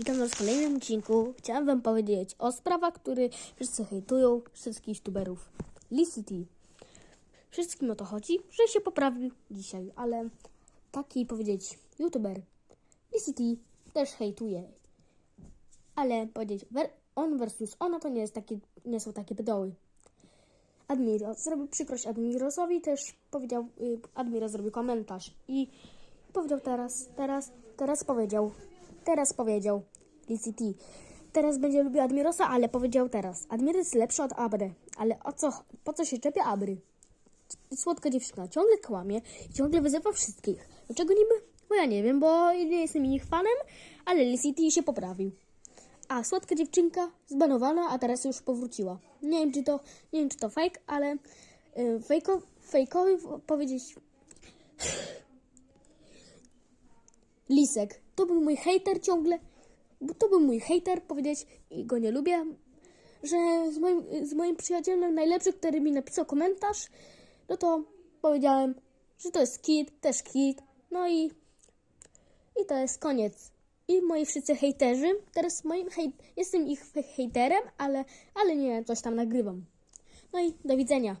Witam was w kolejnym odcinku. Chciałam wam powiedzieć o sprawach, które wszyscy hejtują wszystkich youtuberów. Licity. Wszystkim o to chodzi, że się poprawił dzisiaj, ale taki powiedzieć youtuber Licity też hejtuje. Ale powiedzieć on versus ona to nie, jest takie, nie są takie pedoły. Admiros zrobił przykrość Admirosowi, też powiedział, y, Admiros zrobił komentarz i powiedział teraz, teraz, teraz powiedział, teraz powiedział Licity. Teraz będzie lubił Admirosa, ale powiedział teraz. Admiros jest lepszy od Abry, ale o co, po co się czepia Abry? Słodka dziewczyna ciągle kłamie i ciągle wyzywa wszystkich. Dlaczego niby? Bo ja nie wiem, bo nie jestem ich fanem, ale Licity się poprawił. A słodka dziewczynka zbanowana, a teraz już powróciła. Nie wiem, czy to, nie wiem, czy to fake, ale y, fejko, powiedzieć. Lisek, to był mój hejter ciągle, to był mój hejter, powiedzieć i go nie lubię, że z moim, z moim przyjacielem najlepszy, który mi napisał komentarz, no to powiedziałem, że to jest kit, też kit, no i i to jest koniec. I moi wszyscy hejterzy, teraz moim hej, jestem ich hejterem, ale, ale nie, coś tam nagrywam. No i do widzenia.